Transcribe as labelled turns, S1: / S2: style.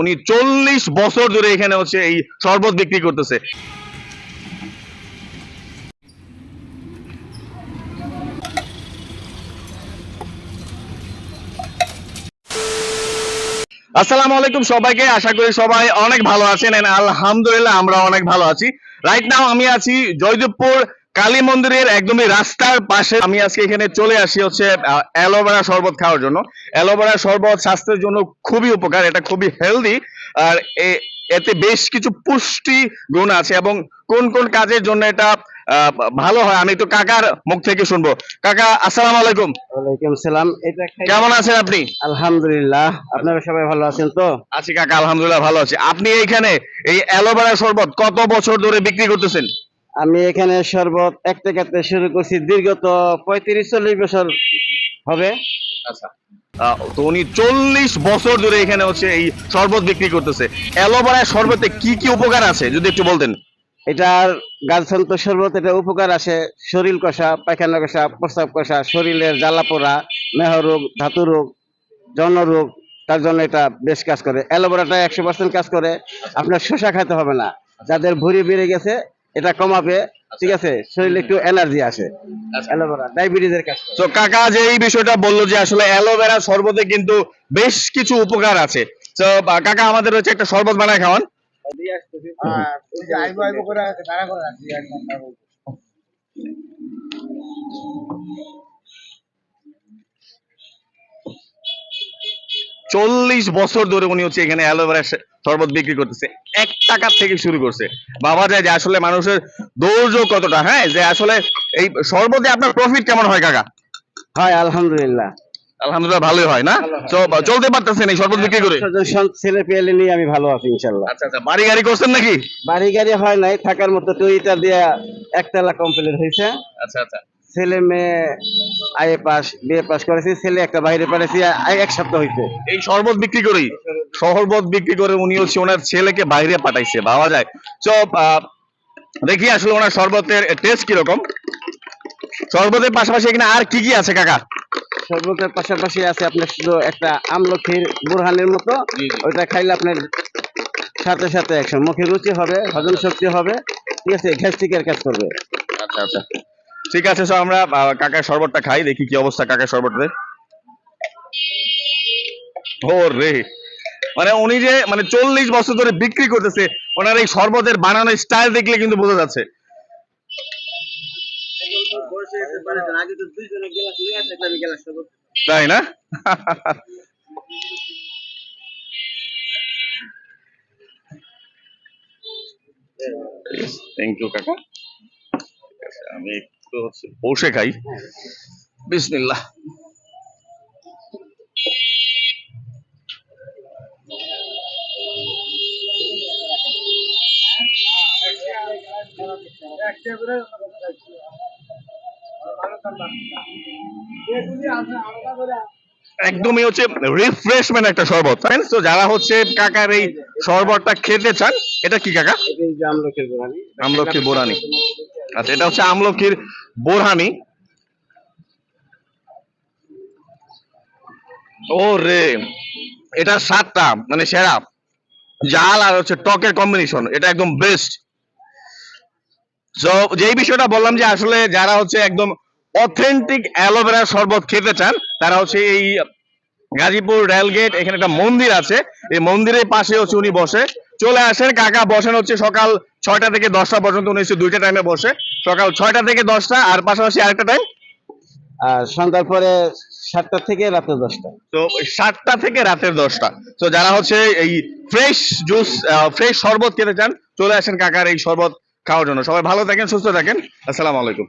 S1: উনি চল্লিশ বছর ধরে এখানে হচ্ছে এই শরবত বিক্রি করতেছে। আসসালামু আলাইকুম সবাইকে, আশা করি সবাই অনেক ভালো আছেন। আলহামদুলিল্লাহ আমরা অনেক ভালো আছি। রাইট নাও আমি আছি জয়দেবপুর কালী মন্দিরের একদমই রাস্তার পাশে আমি আজকে এখানে চলে আসি হচ্ছে অ্যালোভেরা শরবত খাওয়ার জন্য। অ্যালোভেরা শরবত স্বাস্থ্যের জন্য খুবই উপকার এটা খুবই হেলদি আর এতে বেশ কিছু পুষ্টি গুণ আছে এবং কোন কোন কাজের জন্য এটা ভালো হয় আমি একটু কাকার মুখ থেকে শুনব। কাকা আসসালামু আলাইকুম।
S2: ওয়ালাইকুম সালাম। এটা
S1: কেমন আছেন আপনি?
S2: আলহামদুলিল্লাহ আপনারা সবাই ভালো আছেন তো?
S1: আছি কাকা আলহামদুলিল্লাহ ভালো আছি। আপনি এইখানে এই অ্যালোভেরা শরবত কত বছর ধরে বিক্রি করতেছেন?
S2: আমি এখানে শরবত এক টাকাতে শুরু করছি দীর্ঘত পঁয়ত্রিশ চল্লিশ বছর হবে।
S1: আচ্ছা। তো উনি চল্লিশ বছর ধরে এখানে হচ্ছে এই শরবত বিক্রি করতেছে। অ্যালোভেরা শরবতে কি কি উপকার আছে যদি একটু বলতেন?
S2: এটার গাছন্ত শরবত এটা উপকার আছে শরীর কষা পায়খানা কষা প্রস্রাব কষা শরীরের জ্বালা পোড়া মেহ রোগ ধাতু রোগ যৌন রোগ তার জন্য এটা বেশ কাজ করে। অ্যালোভেরাটা একশো পার্সেন্ট কাজ করে আপনার শসা খাইতে হবে না। যাদের ভুঁড়ি বেড়ে গেছে এটা কমাবে ঠিক আছে? শরীরে একটু এনার্জি আসে। অ্যালোভেরা ডায়াবেটিসের কাজ
S1: তো কাকা যে এই বিষয়টা বলল যে আসলে অ্যালোভেরা শরবতে কিন্তু বেশ কিছু উপকার আছে। তো কাকা আমাদের হচ্ছে একটা শরবত বানায় খাওয়ান। চল্লিশ বছর ধরে উনি হচ্ছে এখানে অ্যালোভেরা শরবত বিক্রি করতেছে। এক টাকা থেকে শুরু করছে। বাবা যায় যে আসলে মানুষের ধৈর্য কতটা হ্যাঁ? যে আসলে এই শরবতে আপনার প্রফিট কেমন হয় কাকা?
S2: হয় আলহামদুলিল্লাহ।
S1: আলহামদুলিল্লাহ ভালোই হয় না? তো চলতে পারতেছেন এই শরবত বিক্রি করে?
S2: ছেলে পেলে নিয়ে আমি ভালো আছি ইনশাল্লাহ
S1: আচ্ছা আচ্ছা বাড়ি গাড়ি করছেন নাকি?
S2: বাড়ি গাড়ি হয় নাই থাকার মতো দিয়ে একতলা কমপ্লিট হয়েছে
S1: আচ্ছা আচ্ছা।
S2: ছেলে মেয়ে আইএ পাস বিএ পাস করেছি ছেলে একটা বাইরে এক সপ্তাহ হয়েছে
S1: এই শরবত বিক্রি করেই? শরবত বিক্রি করে উনি হচ্ছে ওনার ছেলেকে বাইরে পাঠাইছে ভাবা যায়। তো দেখি আসলে ওনার শরবতের টেস্ট কীরকম। শরবতের পাশাপাশি এখানে আর কি কি আছে কাকা?
S2: শরবতের পাশাপাশি আছে আপনার শুধু একটা আমলখির বুরহানের মতো। ওইটা খাইলে আপনার সাথে সাথে একশো। মুখে রুচি হবে হজম শক্তি হবে ঠিক আছে? গ্যাস্ট্রিকের কাজ করবে।
S1: আচ্ছা আচ্ছা। ঠিক আছে তো আমরা কাকার শরবতটা খাই দেখি কি অবস্থা কাকার শরবতের। ও রে মানে উনি যে মানে চল্লিশ বছর ধরে বিক্রি করতেছে, ওনার এই শরবতের বানানোর স্টাইল দেখলে কিন্তু বোঝা যাচ্ছে। তাই না? আমি একটু হচ্ছে বসে খাই। বিসমিল্লাহ। একদমই হচ্ছে রিফ্রেশমেন্ট একটা শরবত তো যারা হচ্ছে কাকার এই শরবতটা খেতে চান এটা কি কাকা?
S2: এটা এই যে আমলখির বুরহানি।
S1: আমলখির বোরানি আচ্ছা এটা হচ্ছে আমলখির বোরহানি। ও রে এটা সাতটা মানে সেরা। জাল আর হচ্ছে টকের কম্বিনেশন এটা একদম বেস্ট যেই বিষয়টা বললাম যে আসলে যারা হচ্ছে একদম অথেন্টিক অ্যালোভেরা শরবত খেতে চান তারা হচ্ছে এই গাজীপুর রেলগেট এখানে একটা মন্দির আছে। এই মন্দিরের পাশে হচ্ছে উনি বসে। চলে আসেন কাকা বসেন হচ্ছে সকাল ছয়টা থেকে দশটা পর্যন্ত উনি হচ্ছে দুইটা টাইমে বসে। সকাল ছয়টা থেকে দশটা আর পাশাপাশি আরেকটা টাইম
S2: আর সন্ধ্যার পরে সাতটা থেকে রাতের দশটা।
S1: তো সাতটা থেকে রাতের দশটা। তো যারা হচ্ছে এই ফ্রেশ জুস ফ্রেশ শরবত খেতে চান চলে আসেন কাকার এই শরবত খাওয়ার জন্য। সবাই ভালো থাকেন সুস্থ থাকেন। আসসালামু আলাইকুম।